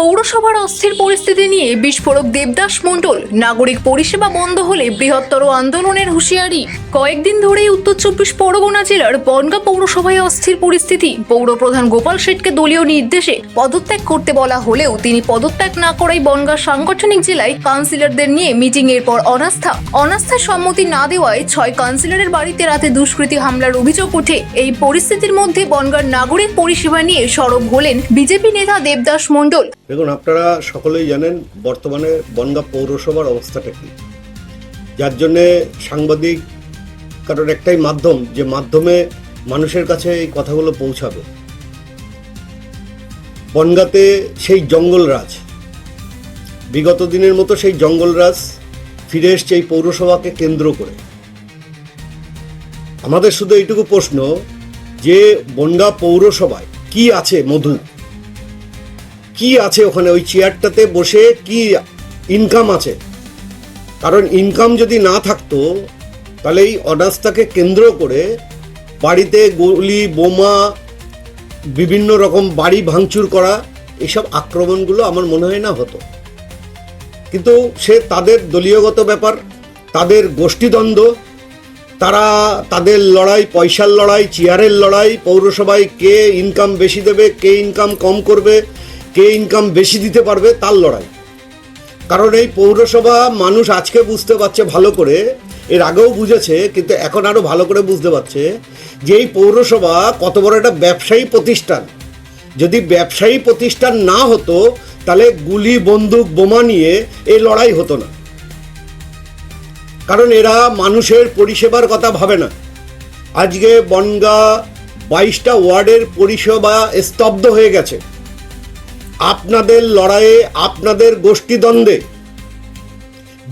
পৌরসভার অস্থির পরিস্থিতি নিয়ে বিস্ফোরক দেবদাস মণ্ডল নাগরিক পরিষেবা বন্ধ হলে বৃহত্তর আন্দোলনের হুঁশিয়ারি। কয়েকদিন ধরেই উত্তর চব্বিশ পরগনা জেলার বনগা পৌরসভায় অস্থির পরিস্থিতি। পৌরপ্রধান গোপাল শেঠকে দলীয় নির্দেশে পদত্যাগ করতে বলা হলেও তিনি পদত্যাগ না করাই বনগা সাংগঠনিক জেলায় কাউন্সিলরদের নিয়ে মিটিং এর পর অনাস্থা। অনাস্থার সম্মতি না দেওয়ায় ছয় কাউন্সিলরের বাড়িতে রাতে দুষ্কৃতী হামলার অভিযোগ ওঠে। এই পরিস্থিতির মধ্যে বনগার নাগরিক পরিষেবা নিয়ে সরব হলেন বিজেপি নেতা দেবদাস মণ্ডল। দেখুন, আপনারা সকলেই জানেন বর্তমানে বনগাঁ পৌরসভার অবস্থাটা কি। যার জন্যে সাংবাদিক কারণ একটাই মাধ্যম যে মাধ্যমে মানুষের কাছে এই কথাগুলো পৌঁছাবে। বনগাঁতে সেই জঙ্গলরাজ বিগত দিনের মতো সেই জঙ্গলরাজ ফিরে এসছে এই পৌরসভাকে কেন্দ্র করে। আমাদের শুধু এইটুকু প্রশ্ন যে বনগা পৌরসভায় কি আছে মধু কি আছে ওখানে? ওই চেয়ারটাতে বসে কি ইনকাম আছে? কারণ ইনকাম যদি না থাকতো, তাহলে এই অনাস্থাকে কেন্দ্র করে বাড়িতে গুলি, বোমা, বিভিন্ন রকম বাড়ি ভাঙচুর করা এইসব আক্রমণগুলো আমার মনে হয় না হতো। কিন্তু সে তাদের দলীয়গত ব্যাপার, তাদের গোষ্ঠীদ্বন্দ্ব, তারা তাদের লড়াই, পয়সার লড়াই চেয়ারের লড়াই, পৌরসভায় কে ইনকাম বেশি দেবে, কে ইনকাম কম করবে কে ইনকাম বেশি দিতে পারবে তার লড়াই। কারণ এই পৌরসভা মানুষ আজকে বুঝতে পারছে ভালো করে, এর আগেও বুঝেছে, কিন্তু এখন আরও ভালো করে বুঝতে পারছে যে এই পৌরসভা কত বড় একটা ব্যবসায়ী প্রতিষ্ঠান। যদি ব্যবসায়ী প্রতিষ্ঠান না হতো, তাহলে গুলি, বন্দুক, বোমা নিয়ে এই লড়াই হতো না। কারণ এরা মানুষের পরিষেবার কথা ভাবে না। আজকে বনগা বাইশটা ওয়ার্ডের পরিষেবা স্তব্ধ হয়ে গেছে। আপনাদের লড়াইয়ে আপনাদের গোষ্ঠীদ্বন্দ্বে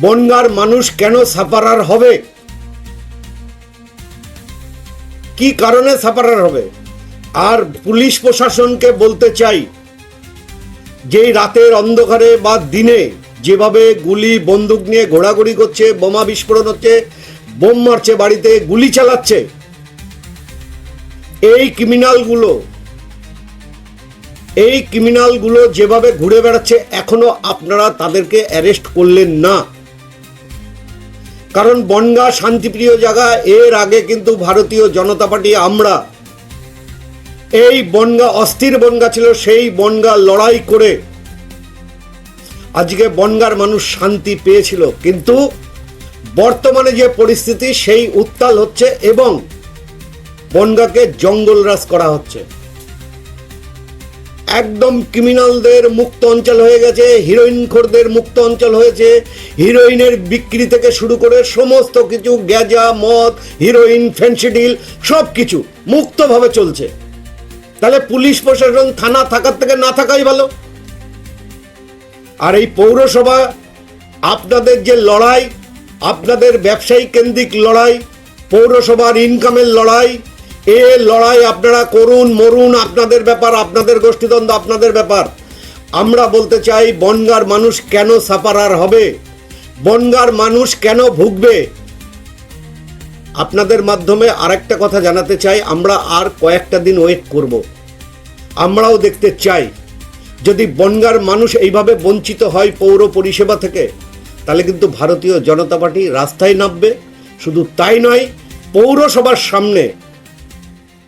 বনগার মানুষ কেন সাফারার হবে? কি কারণে সাফারার হবে? আর পুলিশ প্রশাসনকে বলতে চাই, যেই রাতের অন্ধকারে বা দিনে যেভাবে গুলি, বন্দুক নিয়ে ঘোরাঘুরি করছে, বোমা বিস্ফোরণ হচ্ছে, বোম মারছে, বাড়িতে গুলি চালাচ্ছে, এই ক্রিমিনালগুলো এই ক্রিমিনালগুলো যেভাবে ঘুরে বেড়াচ্ছে, এখনও আপনারা তাদেরকে অ্যারেস্ট করলেন না। কারণ বনগা শান্তিপ্রিয় জায়গা, এর আগে কিন্তু ভারতীয় জনতা পার্টি, আমরা এই বনগা, অস্থির বনগা ছিল, সেই বনগা লড়াই করে আজকে বনগার মানুষ শান্তি পেয়েছিল। কিন্তু বর্তমানে যে পরিস্থিতি, সেই উত্তাল হচ্ছে এবং বনগাকে জঙ্গলরাজ করা হচ্ছে। একদম ক্রিমিনালদের মুক্ত অঞ্চল হয়ে গেছে হিরোইন খোরদের মুক্ত অঞ্চল হয়েছে। হিরোইনের বিক্রি থেকে শুরু করে সমস্ত কিছু, গ্যাজা, মদ হিরোইন ফেন্সিডিল সব কিছু মুক্তভাবে চলছে। তাহলে পুলিশ প্রশাসন থানা থাকার থেকে না থাকাই ভালো। আর এই পৌরসভা, আপনাদের যে লড়াই, আপনাদের ব্যবসায়ী কেন্দ্রিক লড়াই, পৌরসভার ইনকামের লড়াই এ লড়াই আপনারা করুন, মরুন, আপনাদের ব্যাপার, আপনাদের গোষ্ঠীদ্বন্দ্ব, আপনাদের ব্যাপার। আমরা বলতে চাই, বনগার মানুষ কেন সাপারার হবে? বনগার মানুষ কেন ভুগবে? আপনাদের মাধ্যমে আরেকটা কথা জানাতে চাই, আমরা আর কয়েকটা দিন ওয়েট করব। আমরাও দেখতে চাই, যদি বনগার মানুষ এইভাবে বঞ্চিত হয় পৌর পরিষেবা থেকে, তাহলে কিন্তু ভারতীয় জনতা পার্টি রাস্তায় নামবে। শুধু তাই নয়, পৌরসভার সামনে